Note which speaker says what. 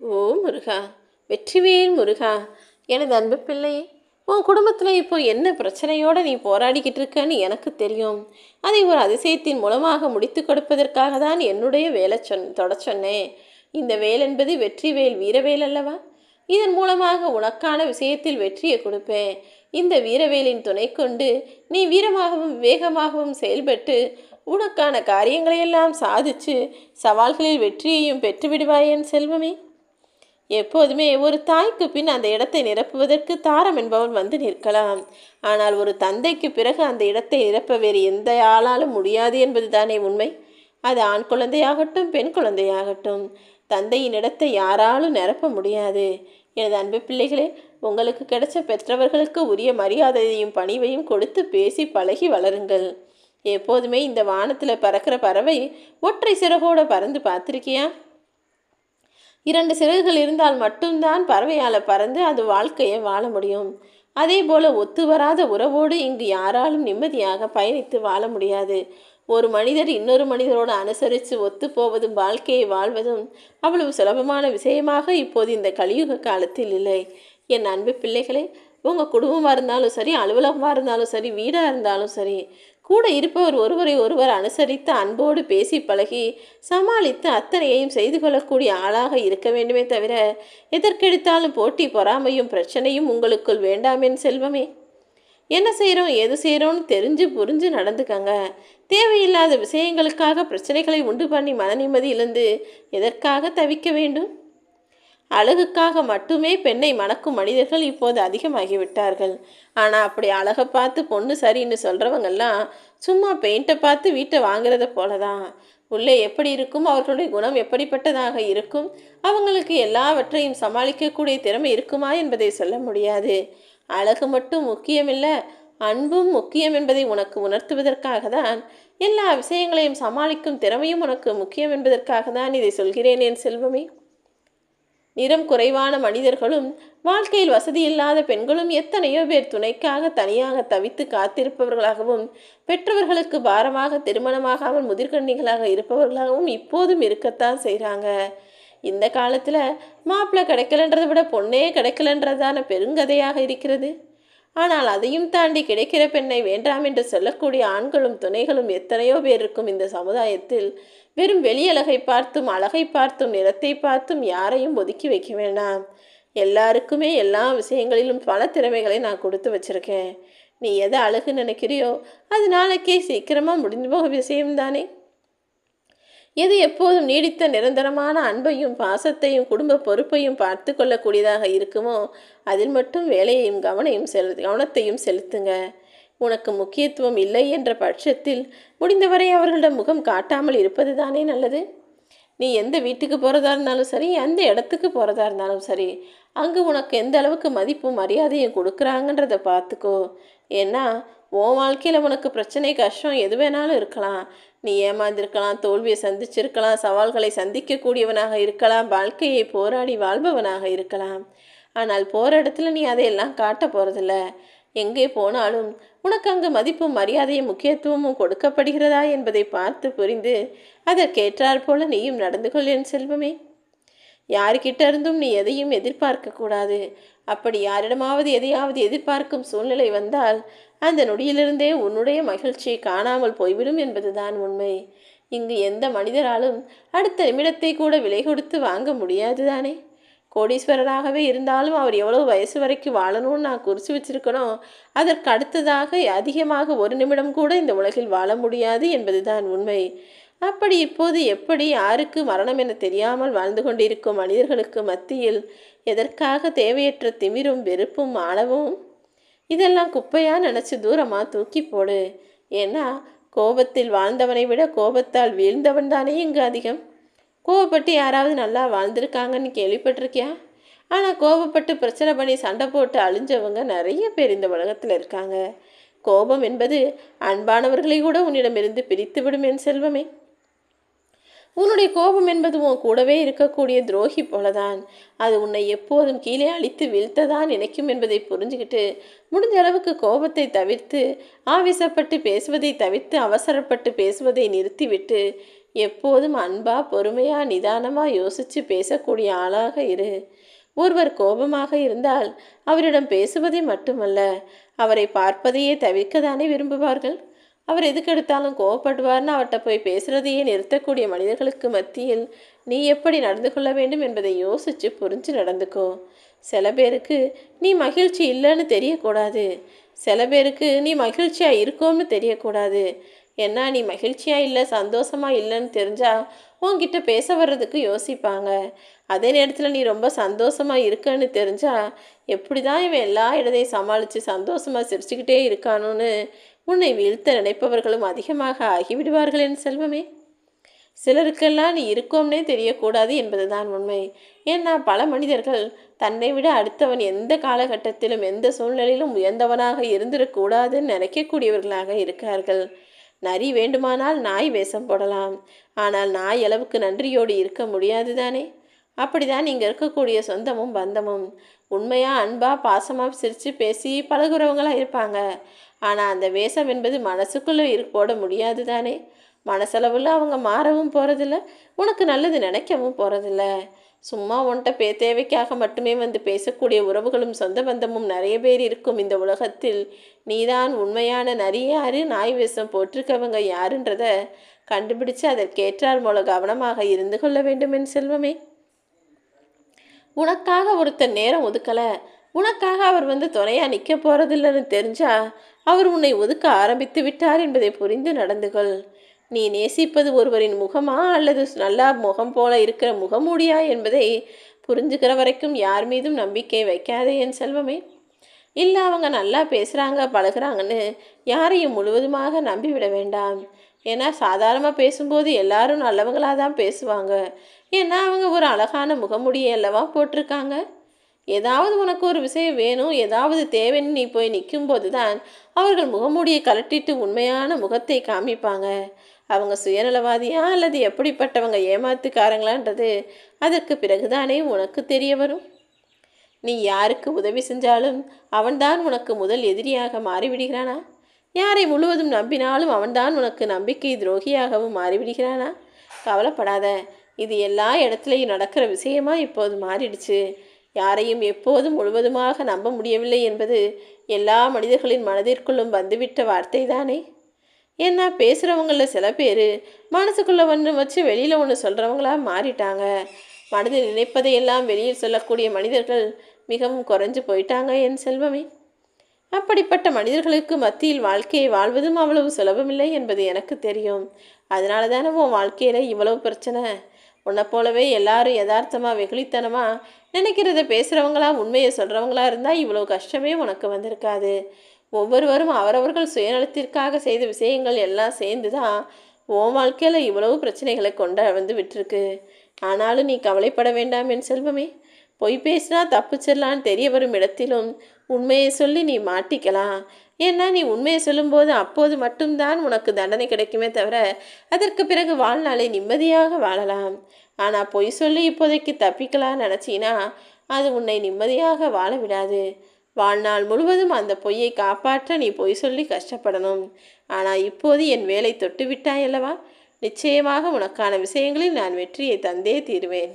Speaker 1: ஓ முருகா வெற்றிவேல் முருகா எனது அன்பு பிள்ளையே உன் குடும்பத்தில் இப்போ என்ன பிரச்சனையோடு நீ போராடிக்கிட்டு இருக்கன்னு எனக்கு தெரியும். அதை ஒரு அதிசயத்தின் மூலமாக முடித்து கொடுப்பதற்காக தான் என்னுடைய வேலை சொன் தொட சொன்னேன். இந்த வேல் என்பது வெற்றிவேல் வீரவேல் அல்லவா? இதன் மூலமாக உனக்கான விஷயத்தில் வெற்றியை கொடுப்பேன். இந்த வீரவேலின் துணை கொண்டு நீ வீரமாகவும் விவேகமாகவும் செயல்பட்டு உனக்கான காரியங்களையெல்லாம் சாதிச்சு சவால்களில் வெற்றியையும் பெற்றுவிடுவாய் என் செல்வமே. எப்போதுமே ஒரு தாய்க்கு பின் அந்த இடத்தை நிரப்புவதற்கு தாரம் என்பவன் வந்து நிற்கலாம். ஆனால் ஒரு தந்தைக்கு பிறகு அந்த இடத்தை நிரப்ப வேறு எந்த ஆளாலும் முடியாது என்பது தானே உண்மை. அது ஆண் குழந்தையாகட்டும் பெண் குழந்தையாகட்டும். தந்தையின் இடத்தை யாராலும் நிரப்ப முடியாது. எனது அன்பு பிள்ளைகளே உங்களுக்கு கிடைச்ச பெற்றவர்களுக்கு உரிய மரியாதையையும் பணிவையும் கொடுத்து பேசி பழகி வளருங்கள். எப்போதுமே இந்த வானத்தில் பறக்கிற பறவை ஒற்றை சிறகோடு பறந்து பார்த்துருக்கியா? இரண்டு சிறகுகள் இருந்தால் மட்டும்தான் பறவையால் பறந்து அது வாழ்க்கையை வாழ முடியும். அதே போல ஒத்து வராத உறவோடு இங்கு யாராலும் நிம்மதியாக பயணித்து வாழ முடியாது. ஒரு மனிதர் இன்னொரு மனிதரோடு அனுசரித்து ஒத்து போவதும் வாழ்க்கையை வாழ்வதும் அவ்வளவு சுலபமான விஷயமாக இப்போது இந்த கலியுக காலத்தில் இல்லை. என் அன்பு பிள்ளைகளே உங்கள் குடும்பமாக இருந்தாலும் சரி அலுவலகமாக இருந்தாலும் சரி வீடாக இருந்தாலும் சரி கூட இருப்பவர் ஒருவரை ஒருவர் அனுசரித்து அன்போடு பேசி பழகி சமாளித்து அத்தனையையும் செய்து கொள்ளக்கூடிய ஆளாக இருக்க வேண்டுமே தவிர எதற்கெடுத்தாலும் போட்டி பொறாமையும் பிரச்சனையும் உங்களுக்குள் வேண்டாமேன் செல்வமே. என்ன செய்கிறோம் எது செய்கிறோம்னு தெரிஞ்சு புரிஞ்சு நடந்துக்கங்க. தேவையில்லாத விஷயங்களுக்காக பிரச்சனைகளை உண்டு பண்ணி மன நிம்மதியிலிருந்து எதற்காக தவிக்க வேண்டும்? அழகுக்காக மட்டுமே பெண்ணை மணக்கும் மனிதர்கள் இப்போது அதிகமாகிவிட்டார்கள். ஆனால் அப்படி அழகை பார்த்து பொண்ணு சரின்னு சொல்கிறவங்கெல்லாம் சும்மா பெயிண்ட்டை பார்த்து வீட்டை வாங்குறத போல தான் உள்ளே எப்படி இருக்கும் அவர்களுடைய குணம் எப்படிப்பட்டதாக இருக்கும் அவங்களுக்கு எல்லாவற்றையும் சமாளிக்கக்கூடிய திறமை இருக்குமா என்பதை சொல்ல முடியாது. அழகு மட்டும் முக்கியமில்லை அன்பும் முக்கியம் என்பதை உனக்கு உணர்த்துவதற்காக தான் எல்லா விஷயங்களையும் சமாளிக்கும் திறமையும் உனக்கு முக்கியம் என்பதற்காக தான் இதை சொல்கிறேன் என் செல்வமே. நிறம் குறைவான மனிதர்களும் வாழ்க்கையில் வசதி இல்லாத பெண்களும் எத்தனையோ பேர் துணைக்காக தனியாக தவித்து காத்திருப்பவர்களாகவும் பெற்றவர்களுக்கு பாரமாக திருமணமாகாமல் முதிர்கண்ணிகளாக இருப்பவர்களாகவும் இப்போதும் இருக்கத்தான் செய்கிறாங்க இந்த காலத்தில் மாப்பிள்ளை கிடைக்கலன்றதை விட பொண்ணே கிடைக்கலன்றதான பெருங்கதையாக இருக்கிறது. ஆனால் அதையும் தாண்டி கிடைக்கிற பெண்ணை வேண்டாம் என்று சொல்லக்கூடிய ஆண்களும் துணைகளும் எத்தனையோ பேர் இருக்கும் இந்த சமுதாயத்தில் வெறும் வெளியழகை பார்த்தும் அழகை பார்த்தும் நிறத்தை பார்த்தும் யாரையும் ஒதுக்கி வைக்க வேண்டாம். எல்லாருக்குமே எல்லா விஷயங்களிலும் பல திறமைகளை நான் கொடுத்து வச்சிருக்கேன். நீ எதை அழகு நினைக்கிறியோ அது நாளைக்கே சீக்கிரமாக முடிந்து போக விஷயம்தானே? எது எப்போதும் நீடித்த நிரந்தரமான அன்பையும் பாசத்தையும் குடும்ப பொறுப்பையும் பார்த்து கொள்ளக்கூடியதாக இருக்குமோ அதில் மட்டும் வேலையையும் கவனையும் செலு கவனத்தையும் செலுத்துங்க. உனக்கு முக்கியத்துவம் இல்லை என்ற பட்சத்தில் முடிந்தவரை அவர்களிடம் முகம் காட்டாமல் இருப்பது தானே நல்லது? நீ எந்த வீட்டுக்கு போகிறதா இருந்தாலும் சரி எந்த இடத்துக்கு போகிறதா இருந்தாலும் சரி அங்கே உனக்கு எந்த அளவுக்கு மதிப்பும் மரியாதையும் கொடுக்குறாங்கன்றத பார்த்துக்கோ. ஏன்னா உன் வாழ்க்கையில் உனக்கு பிரச்சனை கஷ்டம் எது வேணாலும் இருக்கலாம். நீ ஏமாந்திருக்கலாம் தோல்வியை சந்திச்சிருக்கலாம் சவால்களை சந்திக்கக்கூடியவனாக இருக்கலாம் வாழ்க்கையை போராடி வாழ்பவனாக இருக்கலாம். ஆனால் போகிற இடத்துல நீ அதையெல்லாம் காட்ட போகிறதில்ல எங்கே போனாலும் உனக்கு அங்கு மதிப்பும் மரியாதையும் முக்கியத்துவமும் கொடுக்கப்படுகிறதா என்பதை பார்த்து புரிந்து அதற்கேற்றாற் போல நீயும் நடந்து கொள் என் செல்வமே. யாருக்கிட்ட இருந்தும் நீ எதையும் எதிர்பார்க்க கூடாது. அப்படி யாரிடமாவது எதையாவது எதிர்பார்க்கும் சூழ்நிலை வந்தால் அந்த நொடியிலிருந்தே உன்னுடைய மகிழ்ச்சி காணாமல் போய்விடும் என்பதுதான் உண்மை. இங்கு எந்த மனிதராலும் அடுத்த நிமிடத்தை கூட விலை கொடுத்து வாங்க முடியாது தானே கோடீஸ்வரராகவே இருந்தாலும் அவர் எவ்வளோ வயசு வரைக்கும் வாழணும்னு நான் குறித்து வச்சிருக்கணும். அதற்கு அடுத்ததாக அதிகமாக ஒரு நிமிடம் கூட இந்த உலகில் வாழ முடியாது என்பதுதான் உண்மை. அப்படி இப்போது எப்படி யாருக்கு மரணம் என தெரியாமல் வாழ்ந்து கொண்டிருக்கும் மனிதர்களுக்கு மத்தியில் எதற்காக தேவையற்ற திமிரும் வெறுப்பும் ஆளவும்? இதெல்லாம் குப்பையா நினச்சி தூரமாக தூக்கி போடு. ஏன்னா கோபத்தில் வாழ்ந்தவனை விட கோபத்தால் வீழ்ந்தவன் தானே இங்கு அதிகம். கோவப்பட்டு யாராவது நல்லா வாழ்ந்திருக்காங்கன்னு கேள்விப்பட்டிருக்கியா? ஆனால் கோபப்பட்டு பிரச்சனை பண்ணி சண்டை போட்டு அழிஞ்சவங்க நிறைய பேர் இந்த உலகத்தில் இருக்காங்க. கோபம் என்பது அன்பானவர்களை கூட உன்னிடமிருந்து பிரித்து விடும் என் செல்வமே. உன்னுடைய கோபம் என்பது உன் கூடவே இருக்கக்கூடிய துரோகி போலதான். அது உன்னை எப்போதும் கீழே அழித்து வீழ்த்ததான் நினைக்கும் என்பதை புரிஞ்சுக்கிட்டு முடிஞ்ச அளவுக்கு கோபத்தை தவிர்த்து ஆவேசப்பட்டு பேசுவதை தவிர்த்து அவசரப்பட்டு பேசுவதை நிறுத்திவிட்டு எப்போதும் அன்பா பொறுமையா நிதானமா யோசிச்சு பேசக்கூடிய ஆளாக இரு. ஒருவர் கோபமாக இருந்தால் அவரிடம் பேசுவதை மட்டுமல்ல அவரை பார்ப்பதையே தவிர்க்க தானே விரும்புவார்கள்? அவர் எதுக்கெடுத்தாலும் கோவப்படுவார்னு அவர்கிட்ட போய் பேசுறதையே நிறுத்தக்கூடிய மனிதர்களுக்கு மத்தியில் நீ எப்படி நடந்து கொள்ள வேண்டும் என்பதை யோசிச்சு புரிஞ்சு நடந்துக்கோ. சில பேருக்கு நீ மகிழ்ச்சி இல்லைன்னு தெரியக்கூடாது. சில பேருக்கு நீ மகிழ்ச்சியாக இருக்கோம்னு தெரியக்கூடாது. ஏன்னா நீ மகிழ்ச்சியாக இல்லை சந்தோஷமாக இல்லைன்னு தெரிஞ்சால் உன்கிட்ட பேச வர்றதுக்கு யோசிப்பாங்க. அதே நேரத்தில் நீ ரொம்ப சந்தோஷமாக இருக்கன்னு தெரிஞ்சால் எப்படி தான் இவன் எல்லா இடத்தையும் சமாளித்து சந்தோஷமாக சிரிச்சுக்கிட்டே இருக்கானுன்னு உன்னை வீழ்த்த நினைப்பவர்களும் அதிகமாக ஆகிவிடுவார்கள் என் செல்வமே. சிலருக்கெல்லாம் நீ இருக்கோம்னே தெரியக்கூடாது என்பதுதான் உண்மை. ஏன்னா பல மனிதர்கள் தன்னை விட அடுத்தவன் எந்த காலகட்டத்திலும் எந்த சூழ்நிலையிலும் உயர்ந்தவனாக இருந்திருக்கூடாதுன்னு நினைக்கக்கூடியவர்களாக இருக்கிறார்கள் நரி வேண்டுமானால் நாய் வேஷம் போடலாம். ஆனால் நாய் அளவுக்கு நன்றியோடு இருக்க முடியாது தானே? அப்படிதான் இங்கே இருக்கக்கூடிய சொந்தமும் பந்தமும். உண்மையாக அன்பாக பாசமாக சிரித்து பேசி பழகுறவங்களாக இருப்பாங்க. ஆனால் அந்த வேஷம் என்பது மனசுக்குள்ளே இரு போட முடியாது தானே? மனசளவில் அவங்க மாறவும் போகிறதில்ல உனக்கு நல்லது நினைக்கவும் போகிறதில்ல சும்மா உன்கிட்ட பே தேவைக்காக மட்டுமே வந்து பேசக்கூடிய உறவுகளும் சொந்த பந்தமும் நிறைய பேர் இருக்கும் இந்த உலகத்தில். நீதான் உண்மையான நரியாரு நாய் வேஷம் போட்டிருக்கவங்க யாருன்றத கண்டுபிடிச்சு அதற்கேற்றார் மூல கவனமாக இருந்து கொள்ள வேண்டும் என் செல்வமே. உனக்காக ஒருத்தன் நேரம் ஒதுக்கலை. உனக்காக அவர் வந்து துணையாக நிற்க போகிறதில்லன்னு தெரிஞ்சா அவர் உன்னை ஒதுக்க ஆரம்பித்து விட்டார் என்பதை புரிந்து நடந்து கொள் நீ நேசிப்பது ஒருவரின் முகமா அல்லது நல்லா முகம் போல இருக்கிற முகமூடியா என்பதை புரிஞ்சுக்கிற வரைக்கும் யார் மீதும் நம்பிக்கை வைக்காதே என் செல்வமே. இல்லை அவங்க நல்லா பேசுகிறாங்க பழகுறாங்கன்னு யாரையும் முழுவதுமாக நம்பிவிட வேண்டாம். ஏன்னா சாதாரணமாக பேசும்போது எல்லாரும் நல்லவங்களாக தான் பேசுவாங்க. ஏன்னா அவங்க ஒரு அழகான முகமுடியை அல்லவா போட்டிருக்காங்க? ஏதாவது உனக்கு ஒரு விஷயம் வேணும் ஏதாவது தேவைன்னு நீ போய் நிற்கும்போது தான் அவர்கள் முகமூடியை கலட்டிட்டு உண்மையான முகத்தை காமிப்பாங்க. அவங்க சுயநலவாதியா அல்லது எப்படிப்பட்டவங்க ஏமாத்துக்காரங்களான்றது அதற்கு பிறகுதானே உனக்கு தெரிய வரும். நீ யாருக்கு உதவி செஞ்சாலும் அவன்தான் உனக்கு முதல் எதிரியாக மாறிவிடுகிறானா? யாரை முழுவதும் நம்பினாலும் அவன்தான் உனக்கு நம்பிக்கை துரோகியாகவும் மாறிவிடுகிறானா? கவலைப்படாத இது எல்லா இடத்துலையும் நடக்கிற விஷயமா இப்போது மாறிடுச்சு. யாரையும் எப்போதும் முழுவதுமாக நம்ப முடியவில்லை என்பது எல்லா மனிதர்களின் மனதிற்குள்ளும் வந்துவிட்ட வார்த்தை தானே ஏன்னா பேசுகிறவங்களில் சில பேர் மனசுக்குள்ளே ஒன்று வச்சு வெளியில் ஒன்று சொல்கிறவங்களா மாறிட்டாங்க. மனதில் நினைப்பதையெல்லாம் வெளியில் சொல்லக்கூடிய மனிதர்கள் மிகவும் குறைஞ்சு போயிட்டாங்க என் செல்வமே. அப்படிப்பட்ட மனிதர்களுக்கு மத்தியில் வாழ்க்கையை வாழ்வதும் அவ்வளவு சுலபமில்லை என்பது எனக்கு தெரியும். அதனால தானே உன் வாழ்க்கையில் இவ்வளவு பிரச்சனை? உன்னை போலவே எல்லாரும் யதார்த்தமாக வெகுளித்தனமாக நினைக்கிறத பேசுகிறவங்களா உண்மையை சொல்கிறவங்களா இருந்தால் இவ்வளோ கஷ்டமே உனக்கு வந்திருக்காது. ஒவ்வொருவரும் அவரவர்கள் சுயநலத்திற்காக செய்த விஷயங்கள் எல்லாம் சேர்ந்து தான் உன் வாழ்க்கையில் இவ்வளவு பிரச்சனைகளை கொண்ட வந்து விட்டுருக்கு. ஆனாலும் நீ கவலைப்பட வேண்டாம் என் செல்வமே. பொய் பேசினா தப்பிச்சிடலான்னு தெரிய வரும் இடத்திலும் உண்மையை சொல்லி நீ மாட்டிக்கலாம். ஏன்னா நீ உண்மையை சொல்லும்போது அப்போது மட்டும்தான் உனக்கு தண்டனை கிடைக்குமே தவிர அதற்கு பிறகு வாழ்நாளை நிம்மதியாக வாழலாம். ஆனால் பொய் சொல்லி இப்போதைக்கு தப்பிக்கலாம் நினச்சினா அது உன்னை நிம்மதியாக வாழ விடாது. வாழ்நாள் முழுவதும் அந்த பொய்யை காப்பாற்ற நீ பொய் சொல்லி கஷ்டப்படணும். ஆனால் இப்போது என் வேலை தொட்டு விட்டாயல்லவா நிச்சயமாக உனக்கான விஷயங்களில் நான் வெற்றியை தந்தே தீருவேன்.